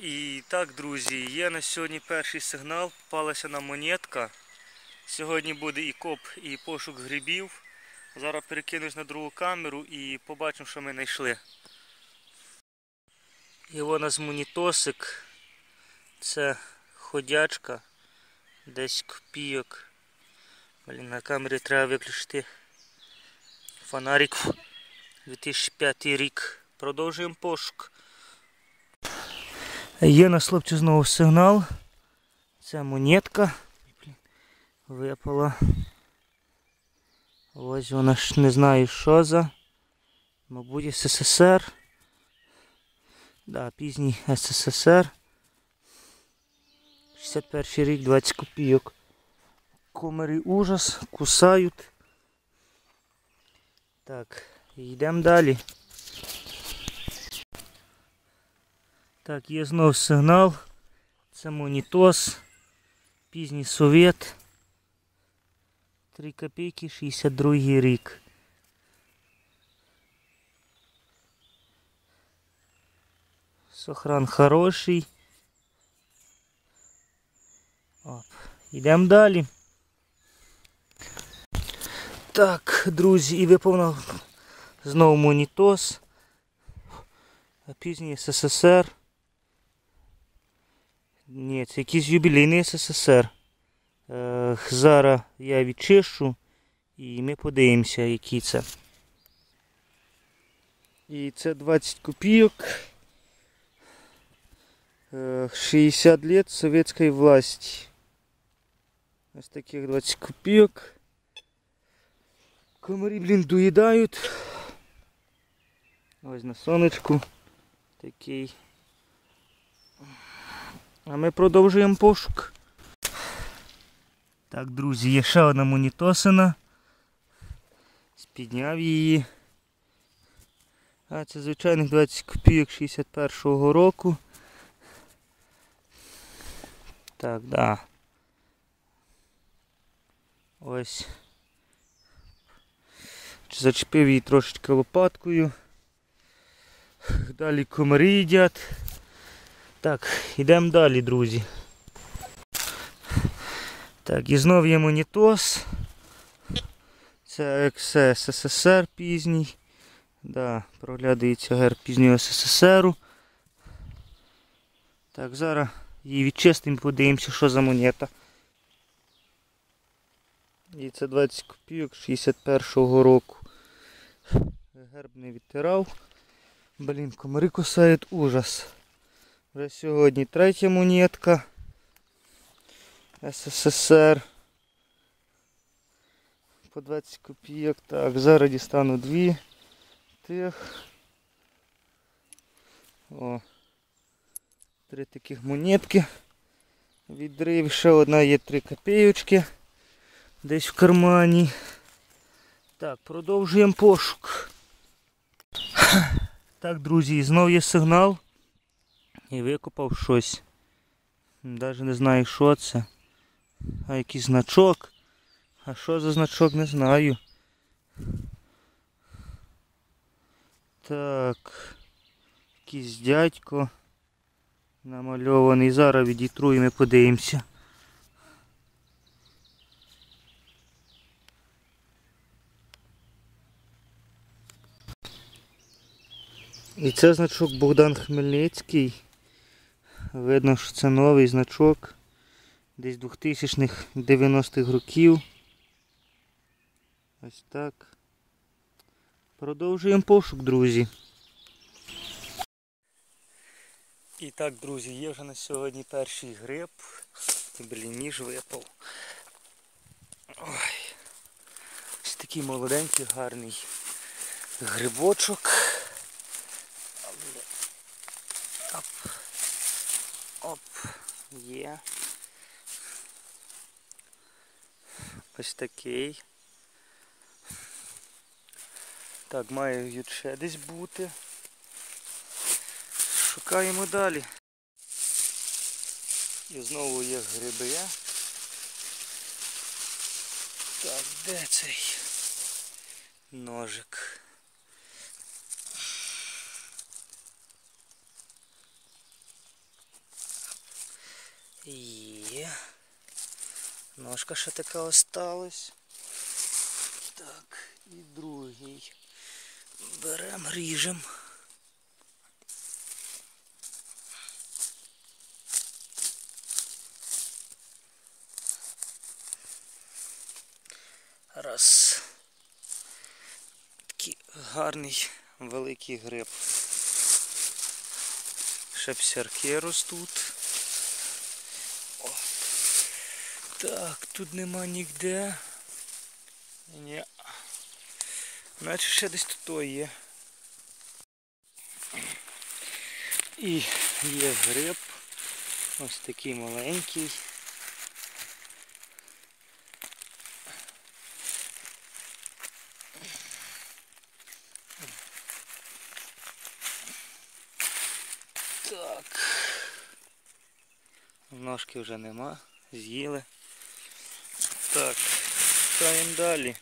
І так, друзі, є на сьогодні перший сигнал, попалася нам монетка. Сьогодні буде і коп, і пошук грибів. Зараз перекинусь на другу камеру і побачимо, що ми знайшли. І вон у нас монітосик. Це ходячка. Десь копійок. Блін, на камері треба виключити фонарик. 2005 рік. Продовжуємо пошук. Є на хлопці знову сигнал. Це монетка. Випала. Ось вона ж не знаю що за. Мабуть, СССР. Да, пізній СССР. 61 рік, 20 копійок. Комарі ужас, кусають. Так, йдемо далі. Так, є знов сигнал. Це монітос. Пізній совєт. 3 копійки, 62 рік. Сохран хороший. Оп. Йдемо далі. Так, друзі, і випав нам знову монітос. Пізній СССР. Ні, це якийсь юбілейний СССР. Е, зараз я відчищу і ми подивимося, який це. І це 20 копійок. Е, 60 лет советской власти. Ось таких 20 копійок. Комарі, блін, доїдають. Ось на сонечку. Такий. А ми продовжуємо пошук. Так, друзі, є ще одна монітосина. Спідняв її. А це звичайних 20 копійок 61-го року. Так, да. Ось. Зачепив її трошечки лопаткою. Далі комарі їдять. Так, йдемо далі, друзі. Так, і знов є монітос. Це ексе СССР пізній. Да, проглядається герб пізнього СССРу. Так, зараз її відчистимо, подивимося, що за монета. І це 20 копійок 61-го року. Герб не відтирав. Блін, комари кусають ужас. Вже сьогодні третя монетка. СССР. По 20 копійок. Так, зараз дістану дві тих. О. Три таких монетки. Відрив. Ще одна є 3 копійочки. Десь в кармані. Так, продовжуємо пошук. Так, друзі, знов є сигнал. І викопав щось. Навіть не знаю, що це. А якийсь значок. А що за значок, не знаю. Так. Якийсь дядько намальований. Зараз відітру і ми подивимося. І це значок Богдан Хмельницький. Видно, що це новий значок. Десь 2000-х 90-х років. Ось так. Продовжуємо пошук, друзі. І так, друзі, є вже на сьогодні перший гриб. Блін, ніж випав. Ой. Ось такий молоденький, гарний грибочок. Оп. Оп. Є. Ось такий. Так, має ще десь бути. Шукаємо далі. І знову є гриби. Так, де цей ножик? Є. Ножка ще така осталась. Так, і другий. Берем, ріжем. Раз. Такий гарний великий гриб. Ще псярки ростуть. О. Так, тут нема ніде. Ні. Наче ще десь тут є. І є гриб. Ось такий маленький. Так. Ножки вже нема, з'їли. Так, шукаємо далі.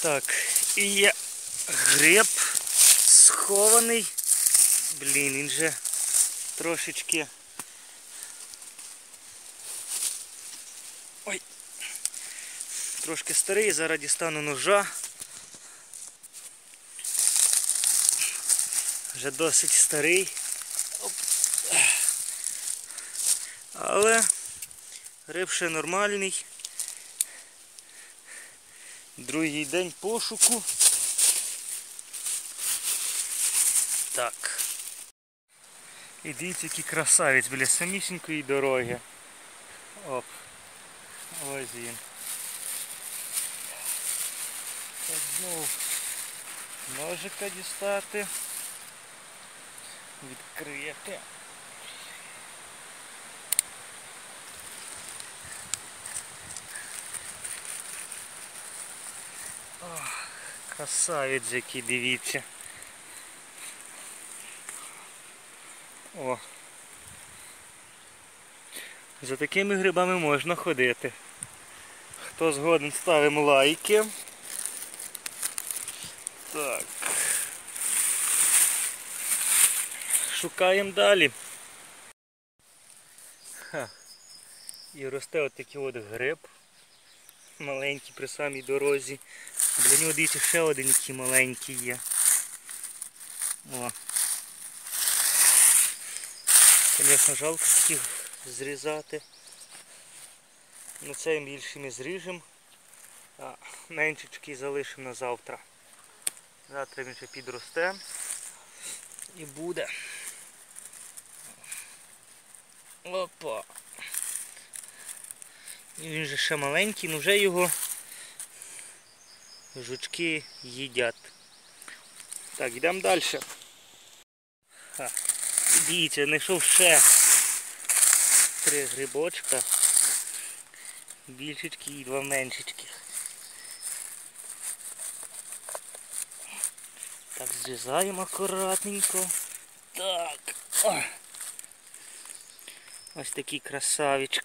Так, і є гриб схований. Блін, він же трошечки. Ой. Трошки старий, зараз дістану ножа. Вже досить старий. Але гриб ще нормальний. Другий день пошуку. Так. І дивіться, який красавець біля самісінької дороги. Оп. Ось він. Так знову ножика дістати. Відкрити. Ох, красавець який, дивіться. О. За такими грибами можна ходити. Хто згоден, ставимо лайки. Так. Шукаємо далі. Ха. І росте от такий от гриб. Маленький при самій дорозі. Для нього дивіться ще один який маленький є. О. Звісно, жалко таких зрізати. Ну цей більше ми зріжемо, а меншечки залишимо на завтра. Завтра він ще підросте і буде. Опа. І він же ще маленький, але вже його жучки їдять. Так, йдемо далі. Дивіться, знайшов ще три грибочка. Більшечки і два меншечки. Так, зрізаємо акуратненько. Так. Ось такий красавичок.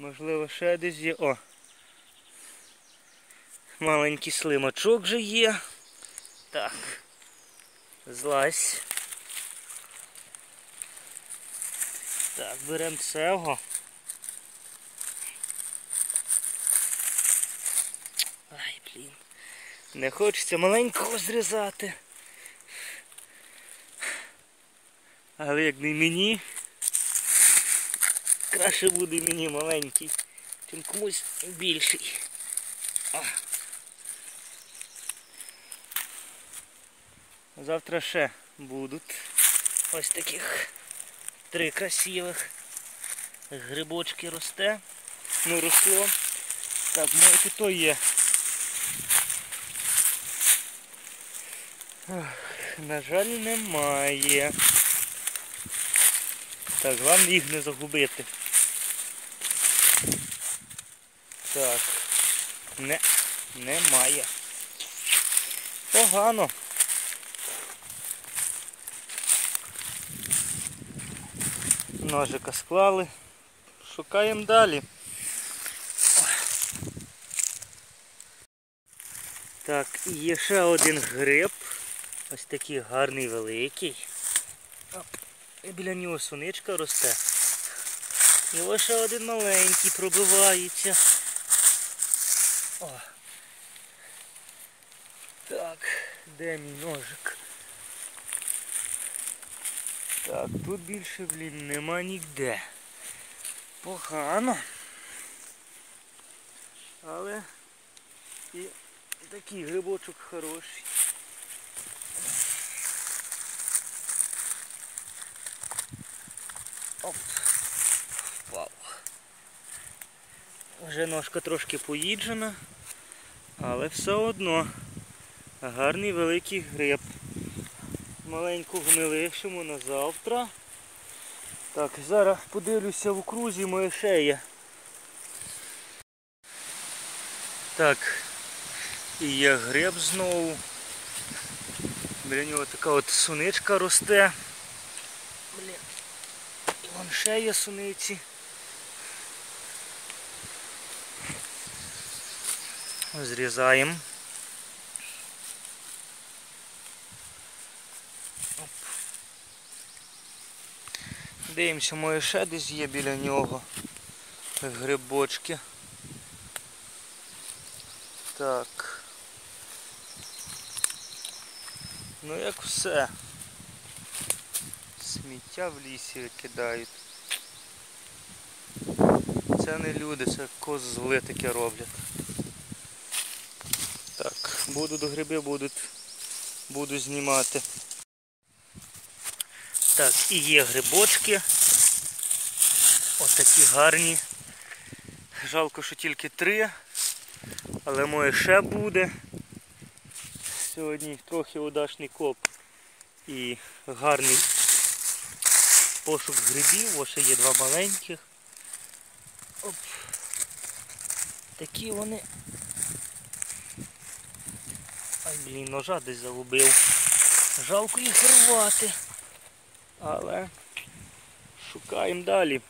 Можливо, ще десь є. О! Маленький слимачок вже є. Так. Злазь. Так, беремо цього. Ай, блін. Не хочеться маленького зрізати. Але як не мені, краще буде мені маленький, чим комусь більший. О. Завтра ще будуть ось таких три красивих. Грибочки росте. Ну росло. Так, може і то є. Ах, на жаль, немає. Так, головне їх не загубити. Так. Не, немає. Погано. Ножика склали. Шукаємо далі. Так, і є ще один гриб. Ось такий гарний великий. І біля нього соничка росте. І ось ще один маленький пробивається. О. Так, де мій ножик? Так, тут більше, блін, нема ніде. Погано. Але і такий грибочок хороший. Оп. Вже ножка трошки поїджена, але все одно гарний великий гриб. Маленьку гнилишимо на завтра. Так, зараз подивлюся в окрузі моє шея. Так, і є гриб знову. Біля нього така от суничка росте. Блін. І вон є суниці. Зрізаємо. Дивимося, моє ще десь є біля нього грибочки. Так. Ну як все. Сміття в лісі викидають. Це не люди, це козли таке роблять. Буду до гриби, буду знімати. Так, і є грибочки. Отакі гарні. Жалко, що тільки три, але моє ще буде. Сьогодні трохи удачний коп і гарний пошук грибів. Ось ще є два маленьких. Оп. Такі вони. Ай, блін, ножа десь загубив. Жалко їх рвати. Але шукаємо далі.